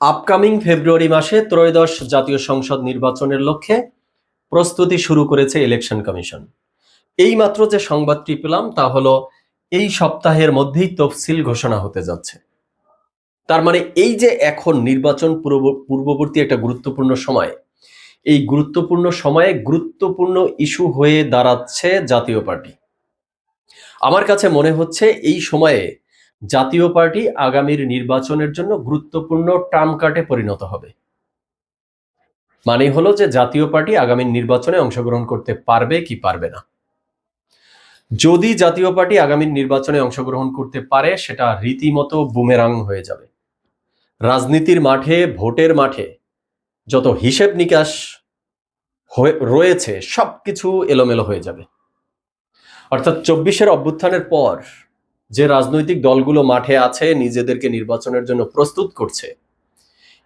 Upcoming ফেব্রুয়ারি মাসে ত্রয়োদশ জাতীয় সংসদ নির্বাচনের লক্ষ্যে প্রস্তুতি শুরু করেছে ইলেকশন কমিশন এই মাত্র যে সংবাদটি পেলাম, তা হলো এই সপ্তাহের মধ্যেই তফসিল ঘোষণা হতে যাচ্ছে। তার মানে এই যে এখন নির্বাচন পূর্ব- পূর্ববর্তী একটা গুরুত্বপূর্ণ সময়, এই গুরুত্বপূর্ণ সময়ে গুরুত্বপূর্ণ ইস্যু হয়ে দাঁড়াচ্ছে জাতীয় পার্টি। আমার কাছে মনে হচ্ছে এই সময়ে জাতীয় পার্টি আগামীর নির্বাচনের জন্য গুরুত্বপূর্ণ টার্ম কার্ডে পরিণত হবে। মানে হলো যে জাতীয় পার্টি আগামী নির্বাচনে অংশগ্রহণ করতে পারবে কি পারবে না। যদি জাতীয় পার্টি আগামী নির্বাচনে অংশগ্রহণ করতে পারে, সেটা রীতিমতো বুমেরাং হয়ে যাবে। রাজনীতির মাঠে, ভোটের মাঠে যত হিসেব নিকাশ রয়েছে, সবকিছু এলোমেলো হয়ে যাবে। অর্থাৎ চব্বিশের অভ্যুত্থানের পর যে রাজনৈতিক দলগুলো মাঠে আছে, নিজেদেরকে নির্বাচনের জন্য প্রস্তুত করছে।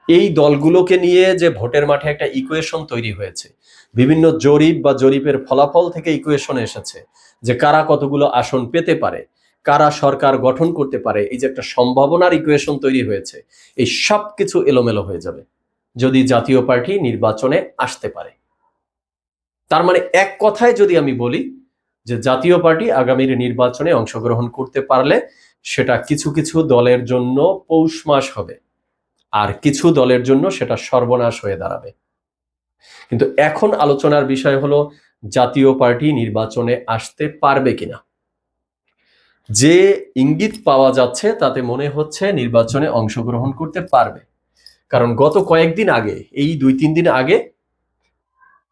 এই দলগুলোকে নিয়ে যে ভোটের মাঠে একটা ইকুয়েশন তৈরি হয়েছে। বিভিন্ন জরিপ বা জরিপের ফলাফল থেকে ইকুয়েশন এসেছে যে কারা কতগুলো আসন পেতে পারে, কারা সরকার গঠন করতে পারে। এই যে একটা সম্ভাবনার ইকুয়েশন তৈরি হয়েছে, এই সব কিছু এলোমেলো হয়ে যাবে যদি জাতীয় পার্টি নির্বাচনে আসতে পারে। তার মানে এক কথায় যদি আমি বলি যে জাতীয় পার্টি আগামীর নির্বাচনে অংশগ্রহণ করতে পারলে সেটা কিছু কিছু দলের জন্য পৌষ মাস হবে। আর কিছু দলের জন্য সেটা সর্বনাশ হয়ে দাঁড়াবে। কিন্তু এখন আলোচনার বিষয় হলো, জাতীয় পার্টি নির্বাচনে আসতে পারবে কিনা? যে ইঙ্গিত পাওয়া যাচ্ছে, তাতে মনে হচ্ছে নির্বাচনে অংশগ্রহণ করতে পারবে। কারণ গত কয়েকদিন আগে, এই দুই তিন দিন আগে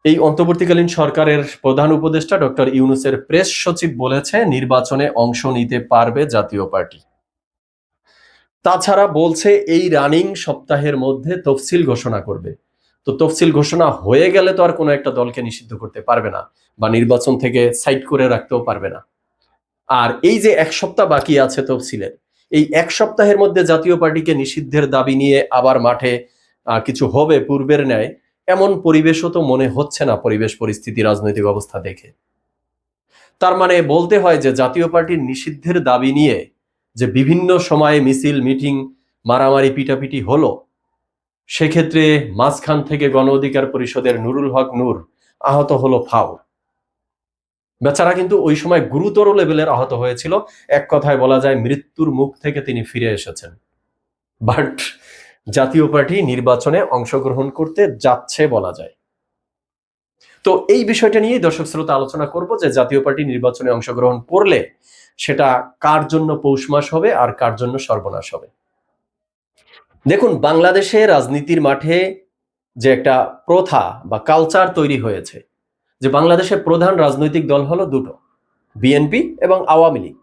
এই অন্তর্বর্তীকালীন সরকারের প্রধান উপদেষ্টা ডক্টর ইউনুসের প্রেস সচিব বলেছে, নির্বাচনে অংশ নিতে পারবে জাতীয় পার্টি। তাছাড়া বলছে, এই রানিং সপ্তাহের মধ্যে তফসিল ঘোষণা করবে। তো তফসিল ঘোষণা হয়ে গেলে তো আর কোনো একটা দলকে নিষিদ্ধ করতে পারবে না, বা নির্বাচন থেকে সাইড করে রাখতেও পারবে না। আর এই যে এক সপ্তাহ বাকি আছে তফসিলের, এই এক সপ্তাহের মধ্যে জাতীয় পার্টিকে নিষিদ্ধের দাবি নিয়ে আবার মাঠে কিছু হবে পূর্বের ন্যায় এমন পরিবেশও তো মনে হচ্ছে না পরিবেশ পরিস্থিতি রাজনৈতিক অবস্থা দেখে। তার মানে বলতে হয় যে জাতীয় পার্টির নিষিদ্ধের দাবি নিয়ে যে বিভিন্ন সময়ে মিছিল, মিটিং, মারামারি, পিটাপিটি হলো, সেক্ষেত্রে মাঝখান থেকে গণ অধিকার পরিষদের নুরুল হক নূর আহত হলো ফাও। বেচারা কিন্তু ওই সময় গুরুতর লেভেলের আহত হয়েছিল। এক কথায় বলা যায় মৃত্যুর মুখ থেকে তিনি ফিরে এসেছেন। বাট জাতীয় পার্টি নির্বাচনে অংশগ্রহণ করতে যাচ্ছে বলা যায়। তো এই বিষয়টা নিয়ে দর্শক শ্রোতা আলোচনা করব যে জাতীয় পার্টি নির্বাচনে অংশগ্রহণ করলে সেটা কার জন্য পৌষ মাস হবে আর কার জন্য সর্বনাশ হবে। দেখুন, বাংলাদেশে রাজনীতির মাঠে যে একটা প্রথা বা কালচার তৈরি হয়েছে, যে বাংলাদেশের প্রধান রাজনৈতিক দল হলো দুটো, বিএনপি এবং আওয়ামী লীগ।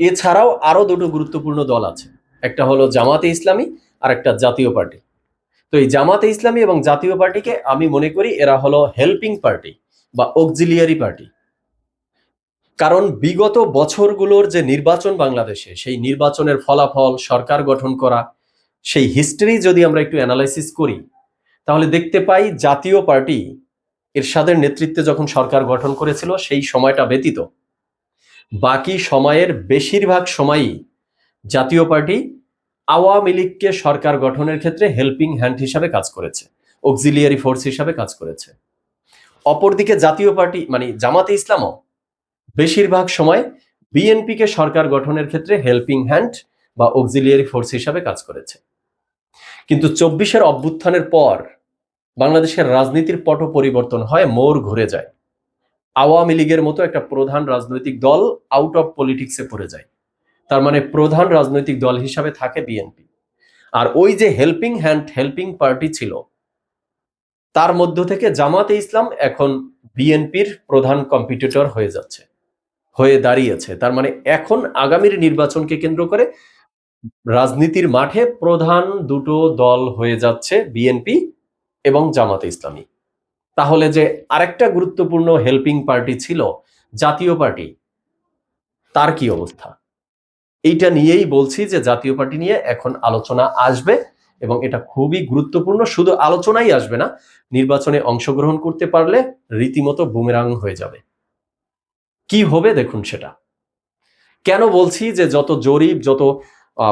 এছাড়াও আরও দুটো গুরুত্বপূর্ণ দল আছে। একটা হলো জামাতে ইসলামী আর একটা জাতীয় পার্টি। তো এই জামাতে ইসলামী এবং জাতীয় পার্টিকে আমি মনে করি এরা হলো হেল্পিং পার্টি বা অক্সিলিয়ারি পার্টি। কারণ বিগত বছরগুলোর যে নির্বাচন বাংলাদেশে, সেই নির্বাচনের ফলাফল, সরকার গঠন করা, সেই হিস্ট্রি যদি আমরা একটু অ্যানালাইসিস করি, তাহলে দেখতে পাই জাতীয় পার্টি এরশাদের নেতৃত্বে যখন সরকার গঠন করেছিল, সেই সময়টা ব্যতীত। বাকি সময়ের বেশিরভাগ সময়ই জাতীয় পার্টি আওয়ামী লীগকে সরকার গঠনের ক্ষেত্রে হেল্পিং হ্যান্ড হিসাবে কাজ করেছে অক্সিলিয়ারি ফোর্স হিসাবে কাজ করেছে। অপরদিকে জাতীয় পার্টি মানে জামাতে ইসলামও বেশিরভাগ সময় বিএনপিকে সরকার গঠনের ক্ষেত্রে হেল্পিং হ্যান্ড বা অক্সিলিয়ারি ফোর্স হিসাবে কাজ করেছে। কিন্তু চব্বিশের অভ্যুত্থানের পর বাংলাদেশের রাজনীতির পট পরিবর্তন হয়, মোড় ঘুরে যায়। আওয়ামী লীগের মতো একটা প্রধান রাজনৈতিক দল আউট অফ পলিটিক্সে পড়ে যায়। তার মানে প্রধান রাজনৈতিক দল হিসাবে থাকে বিএনপি। আর ওই যে হেল্পিং হ্যান্ড হেল্পিং পার্টি ছিল, তার মধ্য থেকে জামাতে ইসলাম এখন বিএনপির প্রধান কম্পিটিটর হয়ে যাচ্ছে, হয়ে দাঁড়িয়েছে। তার মানে এখন আগামীর নির্বাচনকে কেন্দ্র করে রাজনীতির মাঠে প্রধান দুটো দল হয়ে যাচ্ছে বিএনপি এবং জামাতে ইসলামী। তাহলে যে আরেকটা গুরুত্বপূর্ণ হেল্পিং পার্টি ছিল জাতীয় পার্টি, তার কি অবস্থা? এইটা নিয়েই বলছি যে জাতীয় পার্টি নিয়ে এখন আলোচনা আসবে এবং এটা খুবই গুরুত্বপূর্ণ। শুধু আলোচনাই আসবে না, নির্বাচনে অংশগ্রহণ করতে পারলে রীতিমতো বুমেরাং হয়ে যাবে। কি হবে দেখুন সেটা। কেন বলছি যে যত জরিপ, যত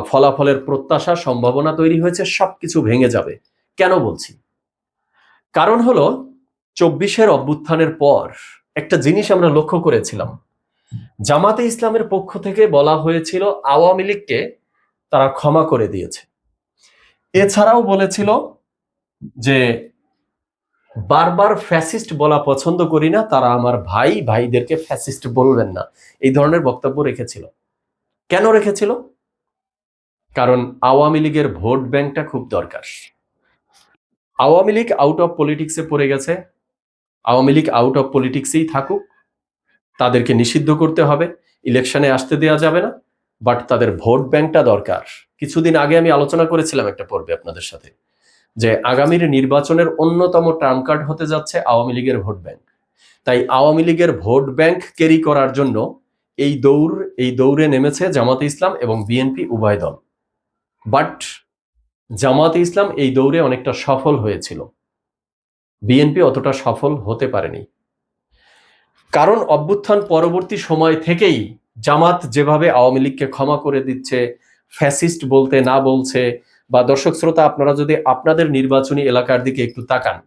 ফলাফলের প্রত্যাশা, সম্ভাবনা তৈরি হয়েছে, সবকিছু ভেঙে যাবে। কেন বলছি? কারণ হলো, চব্বিশের অভ্যুত্থানের পর একটা জিনিস আমরা লক্ষ্য করেছিলাম। জামাতে ইসলামের পক্ষ থেকে বলা হয়েছিল, আওয়ামী লীগকে তারা ক্ষমা করে দিয়েছে। এছাড়াও বলেছিল যে, বারবার ফ্যাসিস্ট বলা পছন্দ করি না, তারা আমার ভাই, ভাইদেরকে ফ্যাসিস্ট বলবেন না। এই ধরনের বক্তব্য রেখেছিল। কেন রেখেছিল? কারণ আওয়ামী লীগের ভোট ব্যাংকটা খুব দরকার। আওয়ামী লীগ আউট অফ পলিটিক্সে পড়ে গেছে। আওয়ামী লীগ আউট অফ পলিটিক্সেই থাকুক। তাদেরকে নিষিদ্ধ করতে হবে ইলেকশনে আসতে দেওয়া যাবে না বাট তাদের ভোট ব্যাংকটা দরকার। কিছুদিন আগে আমি আলোচনা করেছিলাম একটা পর্বে আপনাদের সাথে, যে আগামীর নির্বাচনের অন্যতম টার্ম কার্ড হতে যাচ্ছে আওয়ামী লীগের ভোট ব্যাংক। তাই আওয়ামী লীগের ভোট ব্যাংক ক্যারি করার জন্য এই দৌড়, এই দৌড়ে নেমেছে জামাতে ইসলাম এবং বিএনপি উভয় দল। বাট জামাতে ইসলাম এই দৌড়ে অনেকটা সফল হয়েছিল। বিএনপি অতটা সফল হতে পারেনি। কারণ অভ্যুত্থান পরবর্তী সময় থেকেই জামাত যেভাবে আওয়ামী লীগকে ক্ষমা করে দিচ্ছে, ফ্যাসিস্ট বলতে না বলছে, বা দর্শক শ্রোতা, আপনারা যদি আপনাদের নির্বাচনী এলাকার দিকে একটু তাকান,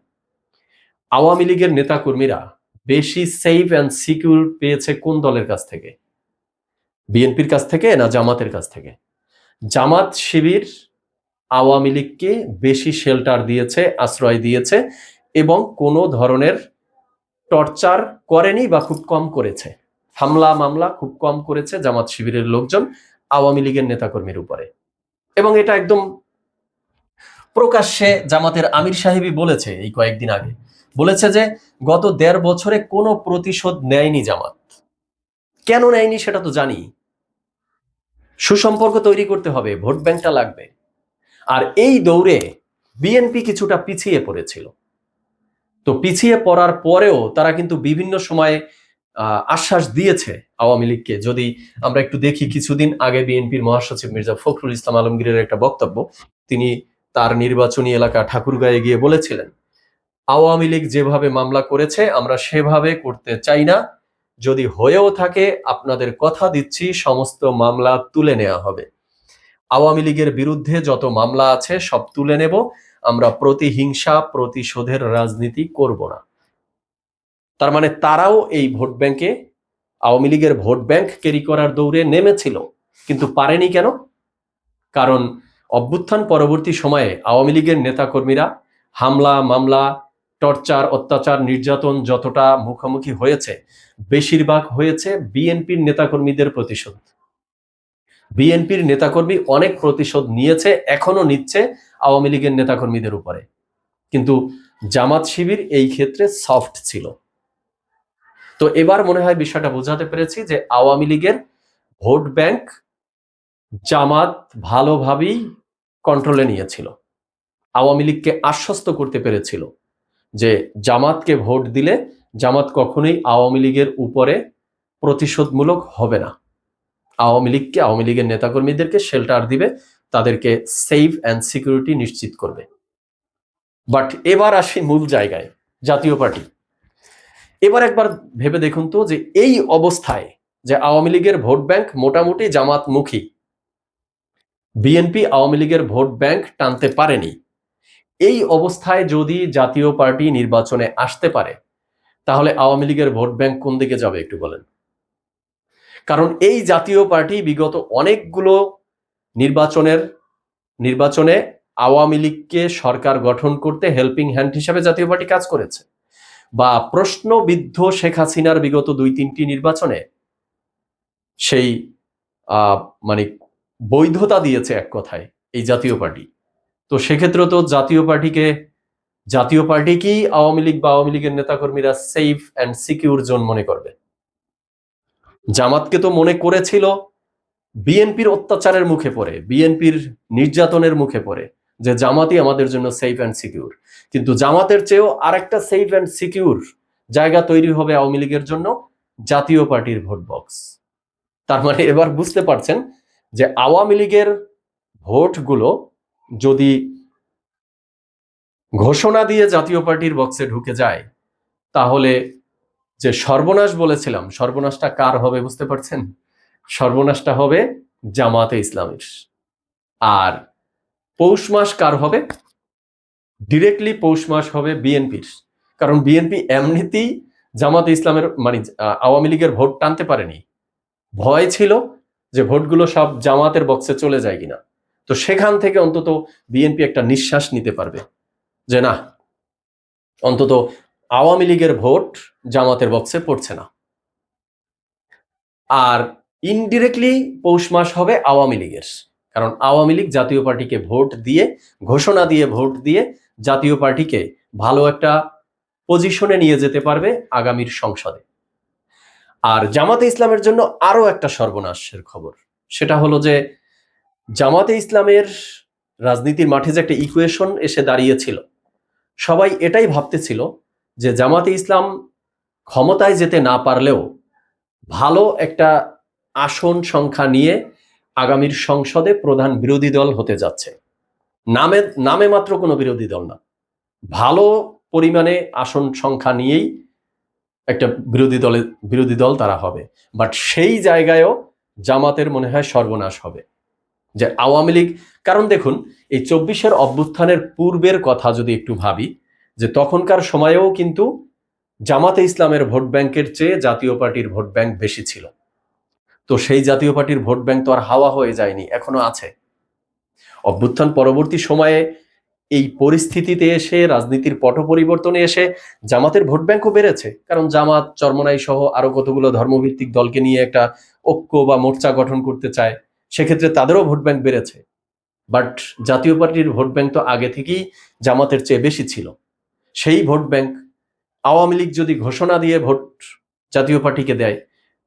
আওয়ামী লীগের নেতাকর্মীরা বেশি সেফ অ্যান্ড সিকিউর পেয়েছে কোন দলের কাছ থেকে? বিএনপির কাছ থেকে না জামাতের কাছ থেকে? জামাত শিবির আওয়ামী লীগকে বেশি শেল্টার দিয়েছে, আশ্রয় দিয়েছে এবং কোনো ধরনের টর্চার করেনি বা খুব কম করেছে। হামলা, মামলা খুব কম করেছে জামাত শিবিরের লোকজন আওয়ামী লীগের নেতাকর্মীর উপরে। এবং এটা একদম প্রকাশ্যে জামাতের আমির সাহেবই বলেছে এই কয়েকদিন আগে। বলেছে যে গত দেড় বছরে কোনো প্রতিশোধ নেয়নি জামাত। কেন নেয়নি সেটা তো জানি। সুসম্পর্ক তৈরি করতে হবে, ভোট ব্যাংকটা লাগবে। আর এই দৌড়ে বিএনপি কিছুটা পিছিয়ে পড়েছিল। তো পিছিয়ে পড়ার পরেও তারা কিন্তু বিভিন্ন সময়ে আশ্বাস দিয়েছে আওয়ামী লীগকে। যদি আমরা একটু দেখি, কিছুদিন আগে বিএনপির মহাসচিব মির্জা ফখরুল ইসলাম আলমগীরের একটা বক্তব্য, তিনি তার নির্বাচনী এলাকা ঠাকুরগাঁয়ে গিয়ে বলেছিলেন, আওয়ামী লীগ যেভাবে মামলা করেছে, আমরা সেভাবে করতে চাই না। যদি হয়েও থাকে, আপনাদের কথা দিচ্ছি, সমস্ত মামলা তুলে নেওয়া হবে। আওয়ামী লীগের বিরুদ্ধে যত মামলা আছে, সব তুলে নেব। আমরা প্রতিহিংসা, প্রতিশোধের রাজনীতি করব না। তার মানে তারাও এই ভোট ব্যাংকে, আওয়ামী লীগের ভোট ব্যাংক ক্যারি করার দৌড়ে নেমেছিল, কিন্তু পারেনি কেন? কারণ অভ্যুত্থান পরবর্তী সময়ে আওয়ামী লীগের নেতাকর্মীরা হামলা, মামলা, টর্চার, অত্যাচার, নির্যাতন যতটা মুখোমুখি হয়েছে, বেশিরভাগ হয়েছে বিএনপির নেতাকর্মীদের প্রতিশোধ। বিএনপির নেতাকর্মী অনেক প্রতিশোধ নিয়েছে এখনও নিচ্ছে আওয়ামী লীগের নেতাকর্মীদের উপরে। কিন্তু জামাত শিবির এই ক্ষেত্রে সফট ছিল। তো এবার মনে হয় বিষয়টা বোঝাতে পেরেছি যে আওয়ামী লীগের ভোট ব্যাংক জামাত ভালোভাবেই কন্ট্রোলে নিয়েছিল। আওয়ামী লীগকে আশ্বস্ত করতে পেরেছিল যে জামাতকে ভোট দিলে জামাত কখনোই আওয়ামী লীগের উপরে প্রতিশোধমূলক হবে না। আওয়ামী লীগকে, আওয়ামী লীগের নেতাকর্মীদেরকে শেল্টার দিবে তাদেরকে সেফ অ্যান্ড সিকিউরিটি নিশ্চিত করবে। বাট এবার আসি মূল জায়গায়, জাতীয় পার্টি। এবার একবার ভেবে দেখুন তো যে এই অবস্থায় যে আওয়ামী লীগের ভোট ব্যাংক মোটামুটি জামাতমুখী বিএনপি আওয়ামী লীগের ভোট ব্যাংক টানতে পারেনি। এই অবস্থায় যদি জাতীয় পার্টি নির্বাচনে আসতে পারে, তাহলে আওয়ামী লীগের ভোট ব্যাংক কোন দিকে যাবে একটু বলেন? কারণ এই জাতীয় পার্টি বিগত অনেকগুলো নির্বাচনের, নির্বাচনে আওয়ামী লীগকে সরকার গঠন করতে হেল্পিং হ্যান্ড হিসাবে জাতীয় পার্টি কাজ করেছে। বা প্রশ্নবিদ্ধ শেখ হাসিনার বিগত দুই, তিনটি নির্বাচনে সেই মানে বৈধতা দিয়েছে এক কথায় এই জাতীয় পার্টি। তো সেক্ষেত্রে তো জাতীয় পার্টিকে, জাতীয় পার্টিকেই আওয়ামী লীগ বা আওয়ামী লীগের নেতাকর্মীরা সেফ অ্যান্ড সিকিউর জোন মনে করবে। জামাতকে তো মনে করেছিল বিএনপির অত্যাচারের মুখে পড়ে, বিএনপির নির্যাতনের মুখে পড়ে যে জামাতই আমাদের জন্য সেফ অ্যান্ড সিকিউর কিন্তু জামাতের চেয়েও আরেকটা সেফ অ্যান্ড সিকিউর জায়গা তৈরি হবে আওয়ামী লীগের জন্য জাতীয় পার্টির ভোট বক্স তার মানে এবার বুঝতে পারছেন যে আওয়ামী লীগের ভোটগুলো যদি ঘোষণা দিয়ে জাতীয় পার্টির বক্সে ঢুকে যায়, তাহলে যে সর্বনাশ বলেছিলাম, সর্বনাশটা কার হবে বুঝতে পারছেন? সর্বনাশটা হবে জামাতে ইসলামের। আর পৌষ মাস কার হবে? ডিরেক্টলি পৌষ মাস হবে বিএনপির কারণ বিএনপি এমনিতেই জামাতে ইসলামের মানে আওয়ামী লীগের ভোট টানতে পারেনি। ভয় ছিল যে ভোটগুলো সব জামাতের বক্সে চলে যায় কিনা। তো সেখান থেকে অন্তত বিএনপি একটা নিঃশ্বাস নিতে পারবে যে না, অন্তত আওয়ামী লীগের ভোট জামাতের বক্সে পড়ছে না। আর ইনডিরেক্টলি পৌষ মাস হবে আওয়ামী লীগের। কারণ আওয়ামী লীগ জাতীয় পার্টিকে ভোট দিয়ে, ঘোষণা দিয়ে, ভোট দিয়ে জাতীয় পার্টিকে ভালো একটা পজিশনে নিয়ে যেতে পারবে আগামীর সংসদে। আর জামাতে ইসলামের জন্য আরও একটা সর্বনাশের খবর। সেটা হলো যে, জামাতে ইসলামের রাজনীতির মাঠে যে একটা ইকুয়েশন এসে দাঁড়িয়েছিল, সবাই এটাই ভাবতেছিল যে জামাতে ইসলাম ক্ষমতায় যেতে না পারলেও ভালো একটা আসন সংখ্যা নিয়ে আগামীর সংসদে প্রধান বিরোধী দল হতে যাচ্ছে। নামে নামে মাত্র কোনো বিরোধী দল না। ভালো পরিমাণে আসন সংখ্যা নিয়েই একটা বিরোধী দলের বিরোধী দল তারা হবে। বাট সেই জায়গায়ও জামাতের মনে হয় সর্বনাশ হবে। যে আওয়ামী লীগ, কারণ দেখুন, এই চব্বিশের অভ্যুত্থানের পূর্বের কথা যদি একটু ভাবি, যে তখনকার সময়েও কিন্তু জামাতে ইসলামের ভোট ব্যাংকের চেয়ে জাতীয় পার্টির ভোট ব্যাংক বেশি ছিল। তো সেই জাতীয় পার্টির ভোট ব্যাংক তো আর হাওয়া হয়ে যায়নি, এখনও আছে। অভ্যুত্থান পরবর্তী সময়ে এই পরিস্থিতিতে এসে, রাজনীতির পট পরিবর্তনে এসে জামাতের ভোট ব্যাংকও বেড়েছে। কারণ জামাত, চরমনাই সহ আরও কতগুলো ধর্মভিত্তিক দলকে নিয়ে একটা ঐক্য বা মোর্চা গঠন করতে চায়, সেক্ষেত্রে তাদেরও ভোট ব্যাংক বেড়েছে। বাট জাতীয় পার্টির ভোট ব্যাংক তো আগে থেকেই জামাতের চেয়ে বেশি ছিল। সেই ভোট ব্যাংক আওয়ামী লীগ যদি ঘোষণা দিয়ে ভোট জাতীয় পার্টিকে দেয়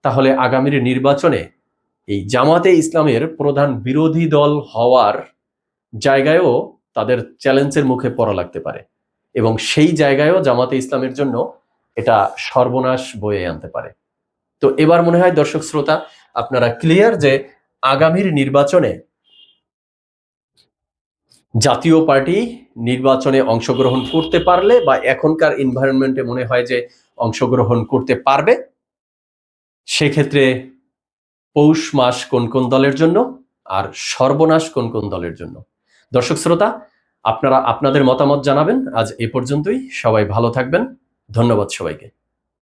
তাহলে আগামীর নির্বাচনে এই জামাতে ইসলামের প্রধান বিরোধী দল হওয়ার জায়গায়ও তাদের চ্যালেঞ্জের মুখে পড়া লাগতে পারে। এবং সেই জায়গায়ও জামাতে ইসলামের জন্য এটা সর্বনাশ বয়ে আনতে পারে। তো এবার মনে হয়, দর্শক শ্রোতা, আপনারা ক্লিয়ার যে আগামীর নির্বাচনে জাতীয় পার্টি নির্বাচনে অংশগ্রহণ করতে পারলে বা এখনকার এনভায়রনমেন্টে মনে হয় যে অংশগ্রহণ করতে পারবে সেক্ষেত্রে পৌষ মাস কোন কোন দলের জন্য আর সর্বনাশ কোন কোন দলের জন্য? দর্শক শ্রোতা, আপনারা আপনাদের মতামত জানাবেন। আজ এ পর্যন্তই। সবাই ভালো থাকবেন। ধন্যবাদ সবাইকে।